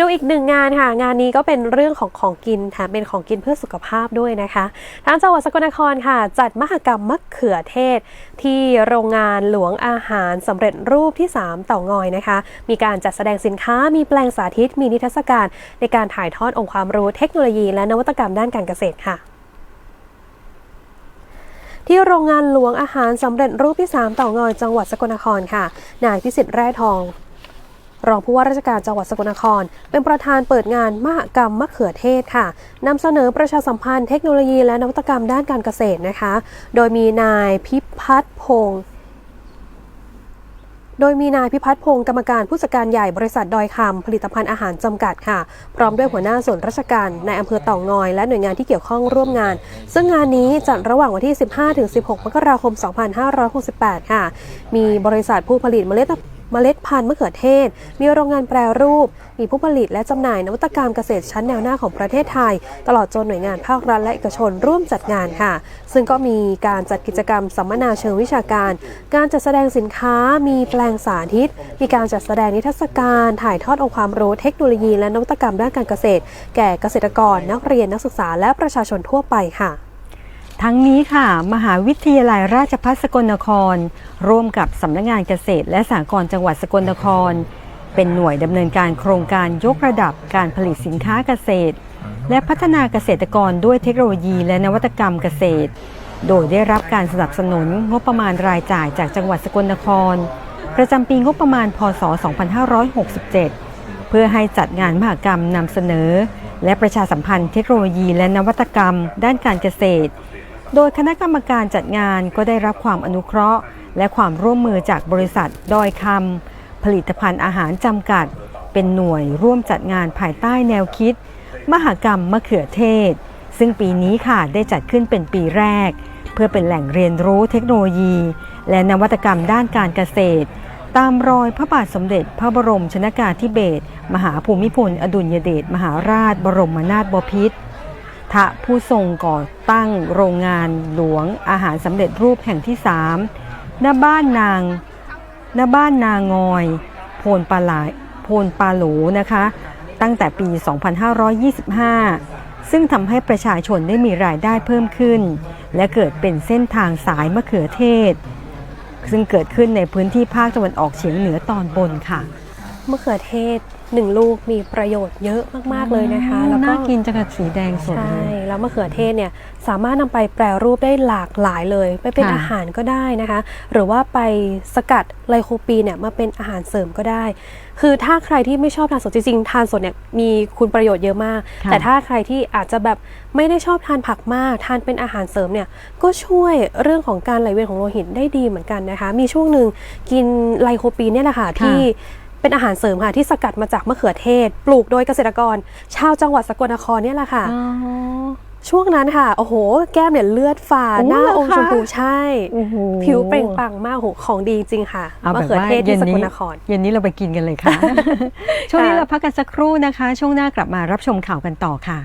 ดูอีกหนึ่งงานค่ะ งานนี้ก็เป็นเรื่องของของกินแถมเป็นของกินเพื่อสุขภาพด้วยนะคะ ทางจังหวัดสกลนครค่ะ จัดมหกรรมมะเขือเทศ ที่โรงงานหลวงอาหารสำเร็จรูปที่ 3 เต่างอยนะคะ มีการจัดแสดงสินค้ามีแปลงสาธิต มีนิทรรศการในการถ่ายทอดองค์ความรู้เทคโนโลยี และนวัตกรรมด้านการเกษตรค่ะที่โรงงานหลวงอาหารสำเร็จรูปที่ 3 เต่างอยจังหวัดสกลนครค่ะ นายพิสิทธิ์แร่ทอง รองผู้ว่าราชการจังหวัดสกลนคร เป็นประธานเปิดงานมหกรรมมะเขือเทศค่ะนำเสนอประชาสัมพันธ์เทคโนโลยีและนวัตกรรมด้านการเกษตรนะคะ โดยมีนายพิพัฒน์พงศ์โดยมีนายพิพัฒน์พงศ์กรรมการผู้จัดการใหญ่บริษัทดอยคำผลิตภัณฑ์อาหารจำกัดค่ะ พร้อมด้วยหัวหน้าส่วนราชการในอำเภอเต่างอย และหน่วยงานที่เกี่ยวข้องร่วมงาน ซึ่งงานนี้จัดระหว่างวันที่ 15-16 มกราคม 2568 ค่ะ มีบริษัทผู้ผลิตเมล็ด เมล็ดพันธุ์มะเขือเทศ มีโรงงานแปรรูป มีผู้ผลิตและจำหน่ายนวัตกรรมเกษตรชั้นแนวหน้าของประเทศไทย ตลอดจนหน่วยงานภาครัฐและเอกชนร่วมจัดงานค่ะ ซึ่งก็มีการจัดกิจกรรมสัมมนาเชิงวิชาการ การจัดแสดงสินค้า มีแปลงสาธิต มีการจัดแสดงนิทรรศการ ถ่ายทอดองค์ความรู้เทคโนโลยีและนวัตกรรมด้านการเกษตร แก่เกษตรกร นักเรียนนักศึกษาและประชาชนทั่วไปค่ะ ทั้งนี้ค่ะ มหาวิทยาลัยราชภัฏสกลนคร ร่วมกับสำนักงานเกษตรและสหกรณ์จังหวัดสกลนคร เป็นหน่วยดำเนินการโครงการยกระดับการผลิตสินค้าเกษตร และพัฒนาเกษตรกรด้วยเทคโนโลยีและนวัตกรรมเกษตร โดยได้รับการสนับสนุนงบประมาณรายจ่ายจากจังหวัดสกลนคร ประจำปีงบประมาณ พศ 2567 เพื่อให้จัดงานมหกรรมนำเสนอ และประชาสัมพันธ์เทคโนโลยีและนวัตกรรม ด้านการเกษตร โดยคณะกรรมการจัดงานก็ได้รับความอนุเคราะห์ และความร่วมมือจากบริษัทดอยคำผลิตภัณฑ์อาหารจำกัด เป็นหน่วยร่วมจัดงานภายใต้แนวคิด มหกรรมมะเขือเทศ ซึ่งปีนี้ค่ะได้จัดขึ้นเป็นปีแรก เพื่อเป็นแหล่งเรียนรู้เทคโนโลยี และนวัตกรรมด้านการเกษตร ตามรอยพระบาทสมเด็จพระบรมชนากาธิเบศรมหาภูมิพลอดุลยเดชมหาราชบรมนาถบพิตร ทะผู้ทรงก่อตั้งโรงงานหลวงอาหารสำเร็จรูปแห่งที่3ณบ้านนางณบ้านนางอย โพนปลาหลายโพนปลาหลูนะคะ ตั้งแต่ปี 2525 ซึ่งทำให้ประชาชนได้มีรายได้เพิ่มขึ้น และเกิดเป็นเส้นทางสายมะเขือเทศ ซึ่งเกิดขึ้นในพื้นที่ภาคตะวันออกเฉียงเหนือตอนบนค่ะ มะเขือเทศหนึ่งลูกมีประโยชน์เยอะมาก ๆ เลยนะคะ แล้วก็น่ากินจังกับสีแดงสดใช่เลยแล้วมะเขือเทศเนี่ยสามารถนำไปแปรรูปได้หลากหลายเลย ไปเป็นค่ะอาหารก็ได้นะคะ หรือว่าไปสกัดไลโคปีนเนี่ยมาเป็นอาหารเสริมก็ได้ คือถ้าใครที่ไม่ชอบทานสดจริงๆทานสดเนี่ยมีคุณประโยชน์เยอะมากค่ะแต่ถ้าใครที่อาจจะแบบไม่ได้ชอบทานผักมาก ทานเป็นอาหารเสริมเนี่ยก็ช่วยเรื่องของการไหลเวียนของโลหิตได้ดีเหมือนกันนะคะ มีช่วงหนึ่งกินไลโคปีนเนี่ยแหละค่ะที่ เป็นอาหารเสริมค่ะที่สกัดมาจากมะเขือเทศ ปลูกโดยเกษตรกร ชาวจังหวัดสกลนครเนี่ยแหละค่ะช่วงนั้นค่ะ โอ้โห แก้มเนี่ยเลือดฝาหน้าองค์ชมพูใช่ ผิวเปล่งปังมากโหของดีจริงค่ะมะเขือเทศที่สกลนคร เย็นนี้เราไปกินกันเลยค่ะ ช่วงนี้เราพักกันสักครู่นะคะ ช่วงหน้ากลับมารับชมข่าวกันต่อค่ะ